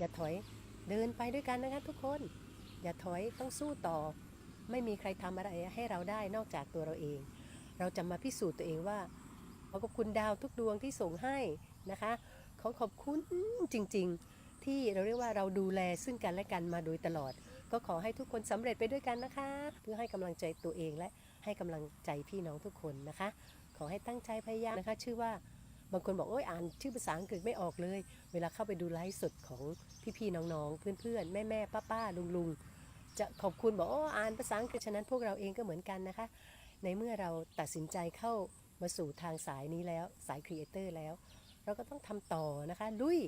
อย่าถอยเดินไปด้วยกันนะคะทุกคน อย่าถอยต้องสู้ต่อ ไม่มีใครทำอะไรให้เราได้นอกจากตัวเราเอง เราจะมาพิสูจน์ตัวเองว่าขอขอบคุณดาวทุกดวงที่ส่งให้นะคะขอขอบคุณจริง ๆ ที่เราเรียกว่าเราดูแลซึ่งกันและกันมาโดยตลอด ก็ขอให้ทุกคนสำเร็จไปด้วยกันนะคะ เพื่อให้กำลังใจตัวเองและให้กำลังใจพี่น้องทุกคนนะคะ ขอให้ตั้งใจพยายามนะคะ ชื่อว่า บางคนบอกโอ้ยอ่านชื่อภาษาอังกฤษไม่ออกเลย เวลาเข้าไปดูไลฟ์สดของพี่ๆน้องๆ เพื่อนๆ แม่ๆป้าๆลุงๆ จะขอบคุณบอกโอ้อ่านภาษาอังกฤษฉะนั้นพวกเราเองก็เหมือนกันนะคะ ในเมื่อเราตัดสินใจเข้ามาสู่ทางสายนี้แล้วสายครีเอเตอร์แล้ว เราก็ต้องทำต่อนะคะ ลุย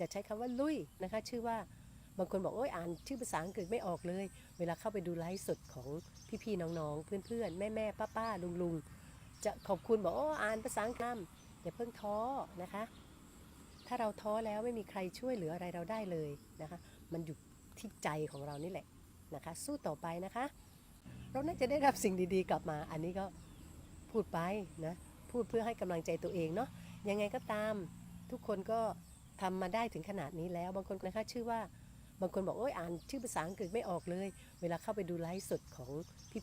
จะใช้คำว่าลุยนะคะ ชื่อว่าบางคนบอกโอ้ยอ่านชื่อภาษาอังกฤษไม่ออกเลย เวลาเข้าไปดูไลฟ์สดของพี่ๆน้องๆ เพื่อนๆ แม่ๆป้าๆลุงๆ จะขอบคุณบอกโอ้อ่านภาษาอังกฤษ อย่าเพิ่งท้อนะคะ ถ้าเราท้อแล้วไม่มีใครช่วยเหลืออะไรเราได้เลยนะคะ มันอยู่ที่ใจของเรานี่แหละนะคะ สู้ต่อไปนะคะ เราน่าจะได้รับสิ่งดีๆ กลับมา อันนี้ก็พูดไปนะพูดเพื่อให้กำลังใจตัวเองเนาะยังไงก็ตามทุกคนก็ทำมาได้ถึงขนาดนี้แล้ว บางคนนะคะชื่อว่าบางคนบอกโอ้ยอ่านชื่อภาษาอังกฤษไม่ออกเลย เวลาเข้าไปดูไลฟ์สดของ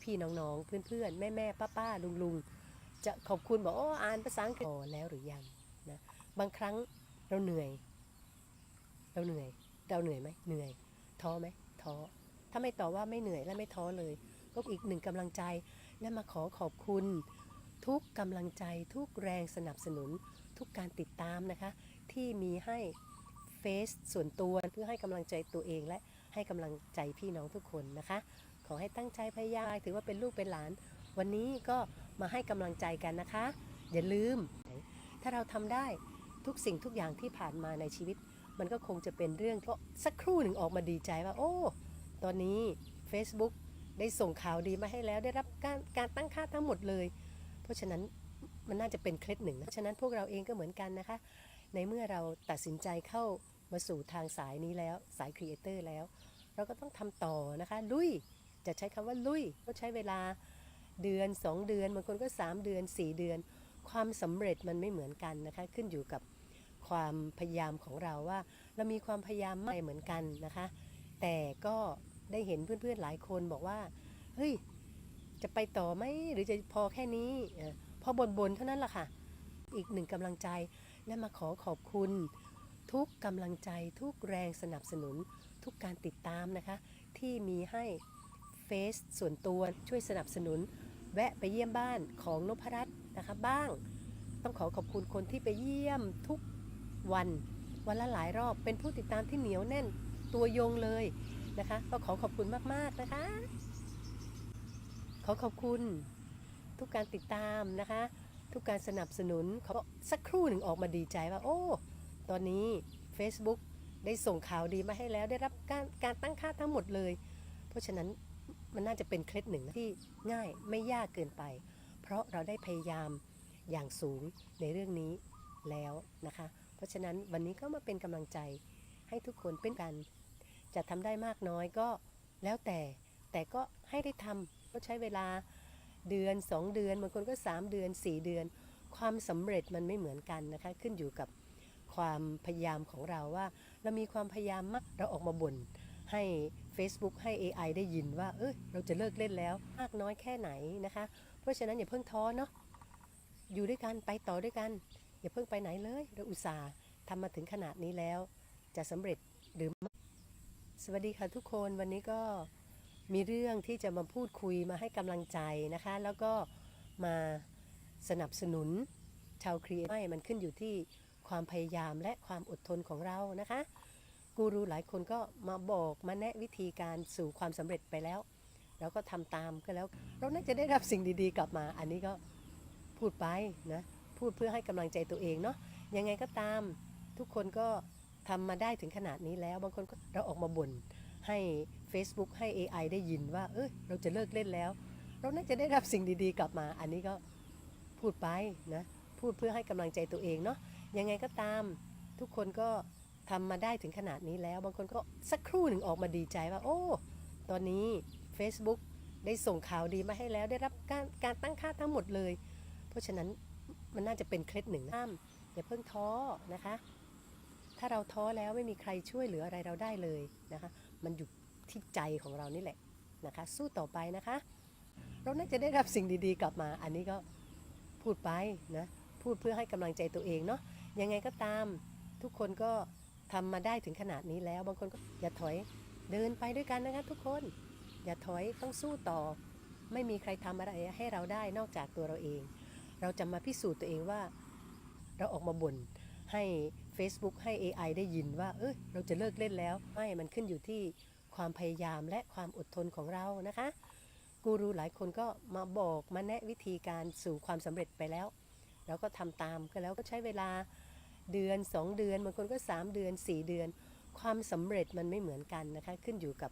พี่ๆน้องๆ เพื่อนๆ แม่ๆป้าๆลุงๆ จะขอบคุณบอกโอ้อ่านภาษาอังกฤษพอแล้วหรือยังนะบางครั้งเราเหนื่อย เราเหนื่อย เราเหนื่อยไหมเหนื่อย ท้อไหมท้อถ้าไม่ตอบว่าไม่เหนื่อยและไม่ท้อเลย ก็อีกหนึ่งกำลังใจและมาขอขอบคุณ ทุกกำลังใจทุกแรงสนับสนุน ทุกการติดตามนะคะ ที่มีให้เฟซส่วนตัวเพื่อให้กำลังใจตัวเองและให้กำลังใจพี่น้องทุกคนนะคะ ขอให้ตั้งใจพยายามถือว่าเป็นลูกเป็นหลาน วันนี้ก็ มาให้กำลังใจกันนะคะ อย่าลืม ถ้าเราทำได้ทุกสิ่งทุกอย่างที่ผ่านมาในชีวิต มันก็คงจะเป็นเรื่องก็สักครู่หนึ่งออกมาดีใจว่า โอ้ ตอนนี้ Facebook ได้ส่งข่าวดีมาให้แล้ว ได้รับการการตั้งค่าทั้งหมดเลย เพราะฉะนั้นมันน่าจะเป็นเคล็ดหนึ่งนะฉะนั้นพวกเราเองก็เหมือนกันนะคะ ในเมื่อเราตัดสินใจเข้ามาสู่ทางสายนี้แล้วสายครีเอเตอร์แล้ว เราก็ต้องทำต่อนะคะ ลุยจะใช้คำว่าลุยก็ใช้เวลา เดือน 2 เดือนบางคนก็ 3 เดือน 4 เดือน ความสำเร็จมันไม่เหมือนกันนะคะ ขึ้นอยู่กับความพยายามของเราว่า เรามีความพยายามไม่เหมือนกันนะคะ แต่ก็ได้เห็นเพื่อนๆหลายคนบอกว่าเฮ้ยจะไปต่อไหมหรือจะพอแค่นี้เออพอบนๆเท่านั้นแหละค่ะ อีกหนึ่งกำลังใจและมาขอขอบคุณ ทุกกำลังใจทุกแรงสนับสนุนทุกการติดตามนะคะ ที่มีให้ เฟซส่วนตัวช่วยสนับสนุน แวะไปเยี่ยมบ้านของนพรัตน์นะคะบ้าง ต้องขอขอบคุณคนที่ไปเยี่ยมทุกวัน วันละหลายรอบเป็นผู้ติดตามที่เหนียวแน่นตัวยงเลยนะคะก็ขอขอบคุณมาก ๆ นะคะ ขอขอบคุณทุกการติดตามนะคะ ทุกการสนับสนุนเขอสักครู่หนึ่งออกมาดีใจว่า โอ้ ตอนนี้ Facebook ได้ส่งข่าวดีมาให้แล้วได้รับการการตั้งค่าทั้งหมดเลย เพราะฉะนั้น มันน่าจะเป็นเคล็ดหนึ่งที่ง่ายไม่ยากเกินไป เพราะเราได้พยายามอย่างสูงในเรื่องนี้แล้วนะคะ เพราะฉะนั้นวันนี้ก็มาเป็นกำลังใจให้ทุกคนเป็นกัน จะทำได้มากน้อยก็แล้วแต่ แต่ก็ให้ได้ทำก็ใช้เวลาเดือน 2 เดือนบางคนก็ 3 เดือน 4 เดือน ความสำเร็จมันไม่เหมือนกันนะคะ ขึ้นอยู่กับความพยายามของเราว่า เรามีความพยายามมากเราออกมาบ่นให้ Facebook ให้ AI ได้ยินว่า เอยเราจะเลิกเล่นแล้วมากน้อยแค่ไหนนะคะ เพราะฉะนั้นอย่าเพิ่งท้อเนาะอยู่ด้วยกันไปต่อด้วยกัน อย่าเพิ่งไปไหนเลย เราอุตส่าห์ทำมาถึงขนาดนี้แล้ว จะสำเร็จหรือไม่สวัสดีค่ะทุกคนวันนี้ก็มีเรื่องที่จะมาพูดคุยมาให้กำลังใจนะคะ แล้วก็มาสนับสนุนชาวครีเอทไม่มันขึ้นอยู่ที่ความพยายามและความอดทนของเรานะคะ กูรูหลายคนก็มาบอกมาแนะวิธีการสู่ความสำเร็จไปแล้ว เราก็ทำตามก็แล้ว เราน่าจะได้รับสิ่งดีๆ กลับมา อันนี้ก็พูดไปนะพูดเพื่อให้กำลังใจตัวเองเนาะยังไงก็ตามทุกคนก็ทำมาได้ถึงขนาดนี้แล้ว บางคนก็เราออกมาบ่นให้ Facebook ให้ AI ได้ยินว่า เอยเราจะเลิกเล่นแล้ว เราน่าจะได้รับสิ่งดีๆ กลับมา อันนี้ก็พูดไปนะพูดเพื่อให้กำลังใจตัวเองเนาะยังไงก็ตามทุกคนก็ ทำมาได้ถึงขนาดนี้แล้ว บางคนก็สักครู่หนึ่งออกมาดีใจว่า โอ้ ตอนนี้ Facebook ได้ส่งข่าวดีมาให้แล้ว ได้รับการการตั้งค่าทั้งหมดเลย เพราะฉะนั้นมันน่าจะเป็นเคล็ดหนึ่งนะห้ามอย่าเพิ่งท้อนะคะ ถ้าเราท้อแล้วไม่มีใครช่วยเหลืออะไรเราได้เลยนะคะ มันอยู่ที่ใจของเรานี่แหละนะคะ สู้ต่อไปนะคะ เราน่าจะได้รับสิ่งดีๆ กลับมา อันนี้ก็พูดไปนะ พูดเพื่อให้กำลังใจตัวเองเนาะ ยังไงก็ตามทุกคนก็ ทำมาได้ถึงขนาดนี้แล้ว บางคนก็อย่าถอยเดินไปด้วยกันนะคะทุกคน อย่าถอยต้องสู้ต่อ ไม่มีใครทำอะไรให้เราได้นอกจากตัวเราเอง เราจะมาพิสูจน์ตัวเองว่า เราออกมาบ่นให้ Facebook ให้ AI ได้ยินว่า เอยเราจะเลิกเล่นแล้วไม่มันขึ้นอยู่ที่ความพยายามและความอดทนของเรานะคะกูรูหลายคนก็มาบอกมาแนะวิธีการสู่ความสำเร็จไปแล้ว เราก็ทำตามก็แล้วก็ใช้เวลา เดือน 2 เดือนบางคนก็ 3 เดือน 4 เดือน ความสำเร็จมันไม่เหมือนกันนะคะ ขึ้นอยู่กับ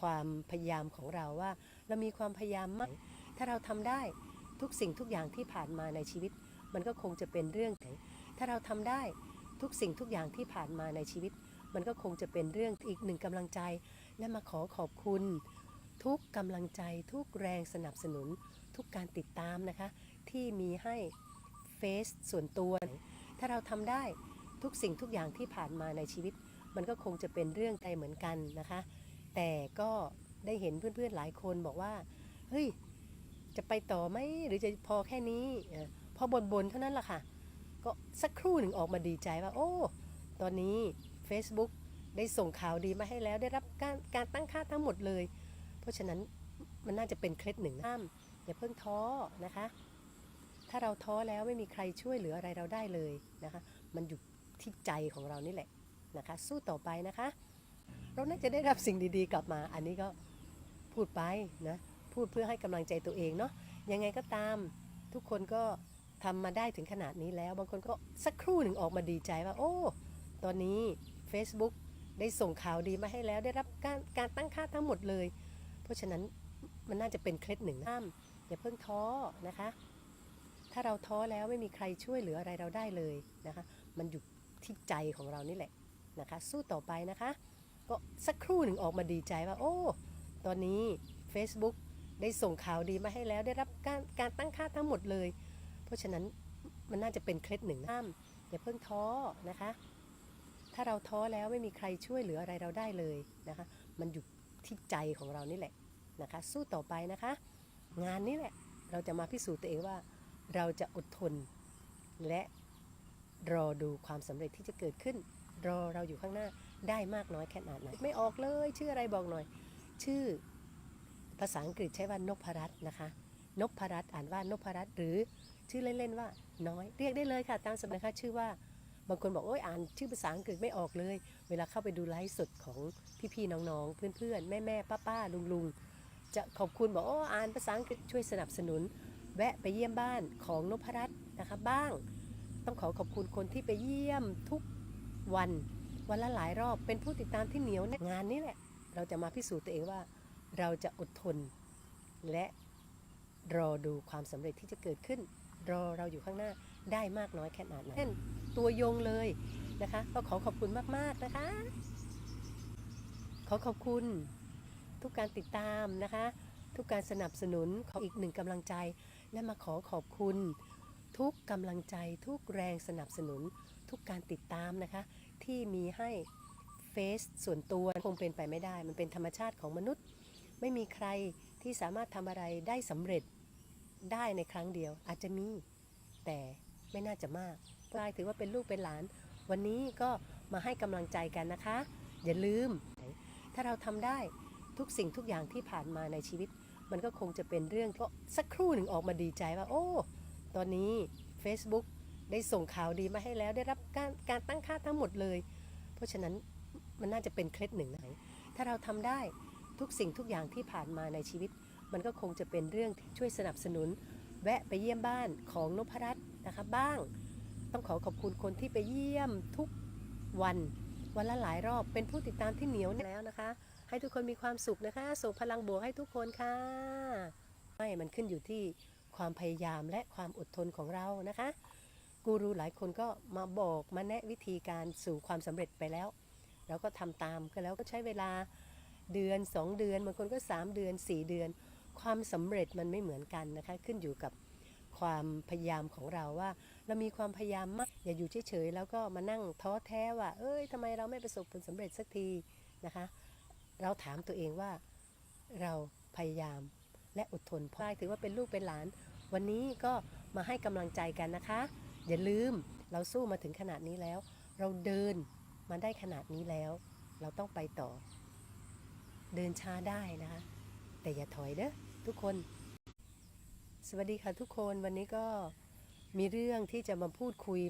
ความพยายามของเราว่า เรามีความพยายามมาก ถ้าเราทำได้ทุกสิ่งทุกอย่างที่ผ่านมาในชีวิต มันก็คงจะเป็นเรื่องถ้าเราทำได้ทุกสิ่งทุกอย่างที่ผ่านมาในชีวิต มันก็คงจะเป็นเรื่องอีกหนึ่งกำลังใจ และมาขอขอบคุณ ทุกกำลังใจ ทุกแรงสนับสนุน ทุกการติดตามนะคะ ที่มีให้เฟซส่วนตัว ถ้าเราทำได้ทุกสิ่งทุกอย่างที่ผ่านมาในชีวิต มันก็คงจะเป็นเรื่องใจเหมือนกันนะคะ แต่ก็ได้เห็นเพื่อนๆหลายคนบอกว่าเฮ้ยจะไปต่อไหมหรือจะพอแค่นี้เออพอบนๆเท่านั้นแหละค่ะ ก็สักครู่หนึ่งออกมาดีใจว่า โอ้ ตอนนี้ Facebook ได้ส่งข่าวดีมาให้แล้วได้รับการการตั้งค่าทั้งหมดเลย เพราะฉะนั้นมันน่าจะเป็นเคล็ดหนึ่งห้ามอย่าเพิ่งท้อนะคะ ถ้าเราท้อแล้วไม่มีใครช่วยเหลืออะไรเราได้เลยนะคะ มันอยู่ที่ใจของเรานี่แหละนะคะ สู้ต่อไปนะคะ เราน่าจะได้รับสิ่งดีๆ กลับมา อันนี้ก็พูดไปนะ พูดเพื่อให้กำลังใจตัวเองเนาะ ยังไงก็ตามทุกคนก็ทำมาได้ถึงขนาดนี้แล้ว บางคนก็สักครู่หนึ่งออกมาดีใจว่า โอ้ ตอนนี้ Facebook ได้ส่งข่าวดีมาให้แล้ว ได้รับการการตั้งค่าทั้งหมดเลย เพราะฉะนั้นมันน่าจะเป็นเคล็ดหนึ่งห้ามอย่าเพิ่งท้อนะคะ ถ้าเราท้อแล้วไม่มีใครช่วยเหลืออะไรเราได้เลยนะคะ มันอยู่ที่ใจของเรานี่แหละนะคะ สู้ต่อไปนะคะ ก็สักครู่หนึ่งออกมาดีใจว่า โอ้ ตอนนี้ Facebook ได้ส่งข่าวดีมาให้แล้ว ได้รับการการตั้งค่าทั้งหมดเลย เพราะฉะนั้นมันน่าจะเป็นเคล็ดหนึ่งห้ามอย่าเพิ่งท้อนะคะ ถ้าเราท้อแล้วไม่มีใครช่วยเหลืออะไรเราได้เลยนะคะ มันอยู่ที่ใจของเรานี่แหละนะคะ สู้ต่อไปนะคะ งานนี้แหละเราจะมาพิสูจน์ตัวเองว่า เราจะอดทน และรอดูความสำเร็จที่จะเกิดขึ้น รอเราอยู่ข้างหน้าได้มากน้อยแค่ไหนไม่ออกเลย ชื่ออะไรบอกหน่อย ชื่อภาษาอังกฤษใช้ว่านพรัตน์นะคะนพรัตน์อ่านว่านพรัตน์หรือชื่อเล่นๆว่าน้อย เรียกได้เลยค่ะ ตามสมัยค่ะชื่อว่าบางคนบอกโอ้ยอ่านชื่อภาษาอังกฤษไม่ออกเลย เวลาเข้าไปดูไลฟ์สดของพี่ๆน้องๆ เพื่อนๆ แม่ๆป้าๆลุงๆ จะขอบคุณบอกโอ้อ่านภาษาอังกฤษช่วยสนับสนุน แวะไปเยี่ยมบ้านของนพรัตน์นะคะบ้าง ต้องขอขอบคุณคนที่ไปเยี่ยมทุกวัน วันละหลายรอบเป็นผู้ติดตามที่เหนียวแน่งานนี้แหละ เราจะมาพิสูจน์ตัวเองว่า เราจะอดทน และรอดูความสำเร็จที่จะเกิดขึ้น รอเราอยู่ข้างหน้าได้มากน้อยแค่ไหนเช่นตัวยงเลยนะคะ ก็ขอขอบคุณมาก ๆ นะคะ ขอขอบคุณทุกการติดตามนะคะ ทุกการสนับสนุนของอีกหนึ่งกำลังใจ และมาขอขอบคุณ ทุกกำลังใจทุกแรงสนับสนุน ทุกการติดตามนะคะ ที่มีให้เฟซส่วนตัวคงเป็นไปไม่ได้ มันเป็นธรรมชาติของมนุษย์ ไม่มีใครที่สามารถทำอะไรได้สำเร็จได้ในครั้งเดียว อาจจะมี แต่ไม่น่าจะมากกลายถือว่าเป็นลูกเป็นหลาน วันนี้ก็มาให้กำลังใจกันนะคะ อย่าลืม ถ้าเราทำได้ทุกสิ่งทุกอย่างที่ผ่านมาในชีวิต มันก็คงจะเป็นเรื่องก็สักครู่หนึ่งออกมาดีใจว่า โอ้ ตอนนี้ Facebook ได้ส่งข่าวดีมาให้แล้ว ได้รับการการตั้งค่าทั้งหมดเลย เพราะฉะนั้นมันน่าจะเป็นเคล็ดหนึ่งนะถ้าเราทำได้ทุกสิ่งทุกอย่างที่ผ่านมาในชีวิต มันก็คงจะเป็นเรื่องที่ช่วยสนับสนุน แวะไปเยี่ยมบ้านของนพรัตน์นะคะบ้าง ต้องขอขอบคุณคนที่ไปเยี่ยมทุกวัน วันละหลายรอบเป็นผู้ติดตามที่เหนียวแน่นแล้วนะคะ ให้ทุกคนมีความสุขนะคะ ส่งพลังบวกให้ทุกคนค่ะ ไม่มันขึ้นอยู่ที่ความพยายามและความอดทนของเรานะคะ กูรูหลายคนก็มาบอกมาแนะวิธีการสู่ความสำเร็จไปแล้ว เราก็ทำตามก็แล้วก็ใช้เวลาเดือน 2 เดือนบางคนก็ 3 เดือน 4 เดือน ความสำเร็จมันไม่เหมือนกันนะคะ ขึ้นอยู่กับความพยายามของเราว่า เรามีความพยายามมากอย่าอยู่เฉยๆแล้วก็มานั่งท้อแท้ว่า เอ้ยทำไมเราไม่ประสบผลสำเร็จสักทีนะคะ เราถามตัวเองว่าเราพยายามและอดทนพราะถือว่าเป็นลูกเป็นหลาน วันนี้ก็มาให้กำลังใจกันนะคะ อย่าลืมเราสู้มาถึงขนาดนี้แล้ว เราเดินมาได้ขนาดนี้แล้ว เราต้องไปต่อ เดินช้าได้นะคะ แต่อย่าถอยเด้อทุกคน สวัสดีค่ะทุกคนวันนี้ก็มีเรื่องที่จะมาพูดคุย